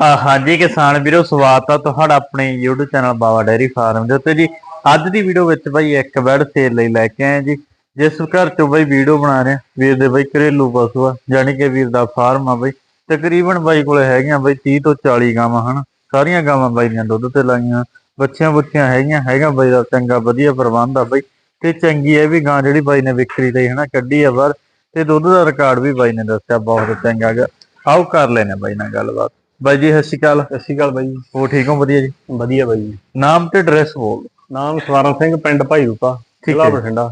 ਅਹ ਹਾਂਜੀ ਕਿਸਾਨ ਵੀਰੋ, ਸਵਾਗਤ ਆ ਤੁਹਾਡਾ ਆਪਣੇ YouTube channel Bawa dairy farm ਦੇ ਉੱਤੇ ਜੀ। ਅੱਜ ਦੀ ਵੀਡੀਓ ਵਿੱਚ ਬਾਈ ਇੱਕ ਬੈਡ ਸੇਲ ਲਈ ਲੈ ਕੇ ਆਏ ਜੀ। ਜਿਸ ਘਰ ਚੋਂ ਬਾਈ ਵੀਡੀਓ ਬਣਾ ਰਹੇ ਵੀਰ ਦੇ ਬਾਈ ਘਰੇਲੂ ਪਸ਼ੂ ਆ ਜਾਨੀ ਕਿ ਵੀਰ ਦਾ ਫਾਰਮ ਆ ਬਾਈ। ਤਕਰੀਬਨ ਬਾਈ ਕੋਲੇ ਹੈਗੀਆਂ ਬਾਈ 30 ਤੋਂ 40 ਗਾਵਾਂ ਹਨ। ਸਾਰੀਆਂ ਗਾਵਾਂ ਬਾਈ ਦੀਆਂ ਦੁੱਧ ਤੇ ਲਾਈਆਂ ਬੱਚੀਆਂ ਬੁੱਚੀਆਂ ਹੈਗੀਆਂ, ਹੈਗਾ ਬਾਈ ਦਾ ਚੰਗਾ ਵਧੀਆ ਪ੍ਰਬੰਧ ਆ ਬਾਈ। ਤੇ ਚੰਗੀ ਹੈ ਵੀ ਗਾਂ ਜਿਹੜੀ ਬਾਈ ਨੇ ਵਿਕਰੀ ਲਈ ਹਨਾ, ਕੱਢੀ ਆ ਬਾਹਰ। ਤੇ ਦੁੱਧ ਦਾ ਰਿਕਾਰਡ ਵੀ ਬਾਈ ਨੇ ਦੱਸਿਆ, ਬਹੁਤ ਚੰਗਾ ਆਓ ਕਰ ਲੈਨੇ ਬਾਈ ਨਾਲ ਗੱਲਬਾਤ। ਬਾਈ ਜੀ ਸਤਿ ਸ਼੍ਰੀ ਅਕਾਲ। ਸਤਿ ਸ਼੍ਰੀ ਅਕਾਲ ਬਾਈ ਹੋ ਠੀਕ ਹੋ? ਵਧੀਆ ਜੀ? ਵਧੀਆ ਬਾਈ ਜੀ। ਨਾਮ ਤੇ ਐਡਰੈਸ ਬੋਲ ਨਾਮ ਸਵਾਰਨ ਸਿੰਘ ਪਿੰਡ ਭਾਈ ਰੂਪਾ ਠੀਕ ਜ਼ਿਲ੍ਹਾ ਹੈ। ਬਠਿੰਡਾ।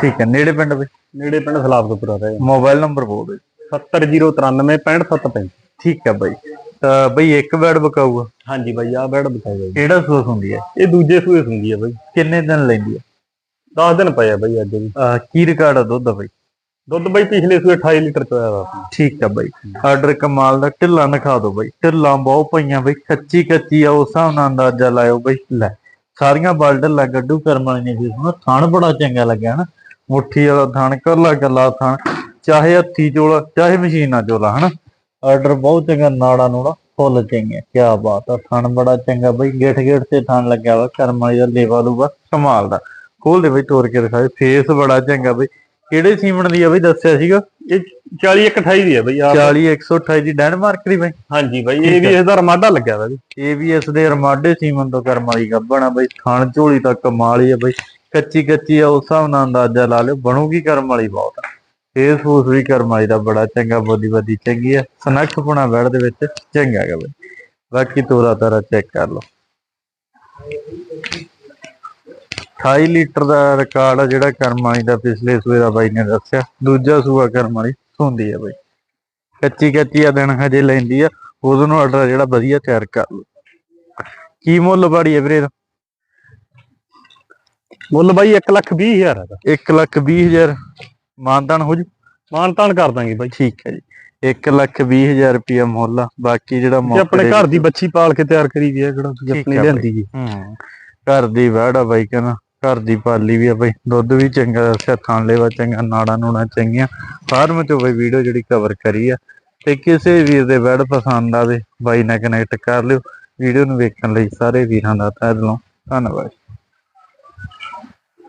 ਠੀਕ ਹੈ। ਨੇੜੇ ਪਿੰਡ ਬਈ? ਨੇੜੇ ਪਿੰਡ ਸਲਾਬਤਪੁਰਾ ਰਹੇ ਮੋਬਾਈਲ ਨੰਬਰ ਬੋਲ ਦਿਓ। 70093 6575 ਠੀਕ ਹੈ ਬਾਈ। ਤਾਂ ਬਈ ਇੱਕ ਬੈਡ ਬਕਾਊਗਾ? ਹਾਂਜੀ ਬਾਈ ਆ ਬੈਡ ਬਾਈ ਕਿਹੜਾ ਸੋਸ ਹੁੰਦੀ ਹੈ? ਇਹ ਦੂਜੇ ਸੂਏ ਹੁੰਦੀ ਆ ਬਾਈ। ਕਿੰਨੇ ਦਿਨ ਲੈਂਦੀ ਹੈ? 10 ਦਿਨ ਪਏ ਆ ਬਾਈ ਅੱਜ ਵੀ। ਕੀ ਰਿਕਾਰਡ ਆ ਦੁੱਧ ਦਾ ਬਾਈ? ਦੁੱਧ ਬਾਈ ਪਿਛਲੇ ਸੂਏ 28 ਲੀਟਰ ਚ ਹੋਇਆ ਵਾ। ਠੀਕ ਆ ਬਾਈ। ਆਰਡਰ ਕਮਾਲ ਦਾ, ਢਿੱਲਾ ਦਿਖਾ ਦਿਓ ਬਾਈ। ਢਿੱਲਾਂ ਬਹੁਤ ਪਈਆਂ ਬਾਈ ਕੱਚੀ ਕੱਚੀ ਆ, ਉਸ ਹਿਸਾਬ ਨਾਲ ਅੰਦਾਜ਼ਾ ਲਾਇਓ ਬਾਈ। ਲੈ, ਸਾਰੀਆਂ ਬਲ ਢਿੱਲਾ ਗੱਡੂ ਕਰਮ ਵਾਲੀ ਨੇ ਵੀ ਸੁਣਾ, ਥਣ ਬੜਾ ਚੰਗਾ ਲੱਗਿਆ ਨਾ। ਮੁੱਠੀ ਵਾਲਾ ਥਣ ਕੱਲਾ ਕੱਲਾ ਥਣ, ਚਾਹੇ ਹੱਥੀ ਚੋਲਾ, ਚਾਹੇ ਮਸ਼ੀਨਾਂ ਚੋਲਾ, ਹਨਾ। ਆਰਡਰ ਬਹੁਤ ਚੰਗਾ, ਨਾੜਾ ਨੂੜਾ ਫੁੱਲ ਚੰਗੇ ਕੀ ਬਾਤ ਆ, ਥਣ ਬੜਾ ਚੰਗਾ ਬਾਈ। ਗੇਠ ਗੇਠ ਤੇ ਥਣ ਲੱਗਿਆ ਵਾ, ਕਰਮ ਵਾਲੀ ਦਾ ਲੇਵਾ ਲੂਗਾ ਕਮਾਲ ਦਾ ਖੋਲ ਦੇ ਬਾਈ ਤੋੜ ਕੇ ਦਿਖਾਏ ਫੇਸ ਬੜਾ ਚੰਗਾ ਬਾਈ। ਕਿਹੜੇ ਸੀਮਣ ਦੀ ਆ ਬਾਈ ਦੱਸਿਆ ਸੀਗਾ? ਇਹ 40 ਇੱਕ 28 ਦੀ ਆ ਬਾਈ ਆ 40 128 ਦੀ ਡੈਨਮਾਰਕ ਦੀ ਬਾਈ। ਹਾਂਜੀ ਬਾਈ ਇਹ ਵੀ ਇਹਦਾ ਰਮਾਡਾ ਲੱਗਿਆ ਵਾ ਜੀ। ਇਹ ਵੀ ਇਸ ਦੇ ਰਮਾਡੇ ਸੀਮਨ ਤੋਂ ਕਰਮ ਵਾਲੀ ਗੱਬਣਾ ਬਈ। ਥਣ ਝੋਲੀ ਤੱਕ ਕਮਾਲ ਹੀ ਆ ਬਈ। ਕੱਚੀ ਕੱਚੀ ਆ ਉਸ ਹਿਸਾਬ ਨਾਲ ਅੰਦਾਜ਼ਾ ਲਾ ਲਿਓ ਬਣੂਗੀ ਕਰਮ ਵਾਲੀ ਬਹੁਤ ਆ। ਫੇਸ ਫੂਸ ਵੀ ਕਰਮ ਵਾਲੀ ਦਾ ਬੜਾ ਚੰਗਾ ਬੋਦੀ ਬਦੀ ਚੰਗੀ ਆ। ਸਨੱਖ ਪੁਣਾ ਬੈੜ ਦੇ ਵਿੱਚ ਚੰਗਾ ਹੈਗਾ ਬਈ। ਬਾਕੀ ਤੋਰਾ ਤਾਰਾ ਚੈੱਕ ਕਰ ਲਓ। 28 ਲੀਟਰ ਦਾ ਰਿਕਾਰਡ ਆ ਜਿਹੜਾ ਕਰਮ ਵਾਲੀ ਦਾ ਪਿਛਲੇ ਸੂਏ ਦਾ ਬਾਈ ਨੇ ਦੱਸਿਆ। ਦੂਜਾ ਸੂਆ ਕਰਮ ਵਾਲੀ ਹੁੰਦੀ ਆ ਬਈ। ਕੱਚੀ ਕੱਚੀ ਆ ਦਿਨ ਹਜੇ ਲੈਂਦੀ ਆ ਉਦੋਂ ਨੂੰ ਆਰਡਰ ਜਿਹੜਾ ਵਧੀਆ ਤਿਆਰ ਕਰ ਲਓ। ਕੀ ਮੁੱਲ ਬਾੜੀ ਹੈ ਵੀਰੇ? ਮੁੱਲ ਬਾਈ 1 ਲੱਖ 20 ਹਜ਼ਾਰ ਆ ਇੱਕ ਲੱਖ ਵੀਹ ਹਜ਼ਾਰ। ਮਾਨਦਾਨ ਹੋ ਜੂ? ਮਾਨ ਤਾਨ ਕਰ ਦਾਂਗੇ ਬਾਈ। ਠੀਕ ਹੈ ਜੀ। ਇੱਕ ਲੱਖ ਵੀਹ ਹਜ਼ਾਰ ਰੁਪਿਆ ਮੁੱਲ ਬਾਕੀ ਜਿਹੜਾ ਮੌਕੇ ਆਪਣੇ ਦੇ- ਘਰ ਦੀ ਬੱਚੀ ਪਾਲ ਕੇ ਤਿਆਰ ਕਰੀ ਦੀ ਆ ਕਿਹੜਾ ਤੁਸੀਂ ਆਪਣੀ ਲਿਆਂਦੀ ਜੀ। ਹੂੰ। ਘਰ ਦੀ ਵੜ ਬਾਈ ਕਹਿੰਦਾ। ਘਰ ਦੀ ਪਾਲੀ ਵੀ ਆ ਬਈ, ਦੁੱਧ ਵੀ ਚੰਗਾ ਦੱਸਿਆ ਥਾਂ ਲੈਵਾ ਚੰਗਾ, ਨਾੜਾ ਨੂਣਾ ਚੰਗੀਆਂ। ਫਾਰਮ ਚੋਂ ਬਈ ਵੀਡੀਓ ਜਿਹੜੀ ਕਵਰ ਕਰੀ ਆ, ਤੇ ਕਿਸੇ ਵੀਰ ਦੇ ਵੜ ਪਸੰਦ ਆਵੇ, ਬਾਈ ਨਾਲ ਕਨੈਕਟ ਕਰ ਲਿਓ। ਵੀਡੀਓ ਨੂੰ ਵੇਖਣ ਲਈ ਸਾਰੇ ਵੀਰਾਂ ਦਾ ਤਹਿ ਦਿਲੋਂ ਧੰਨਵਾਦ।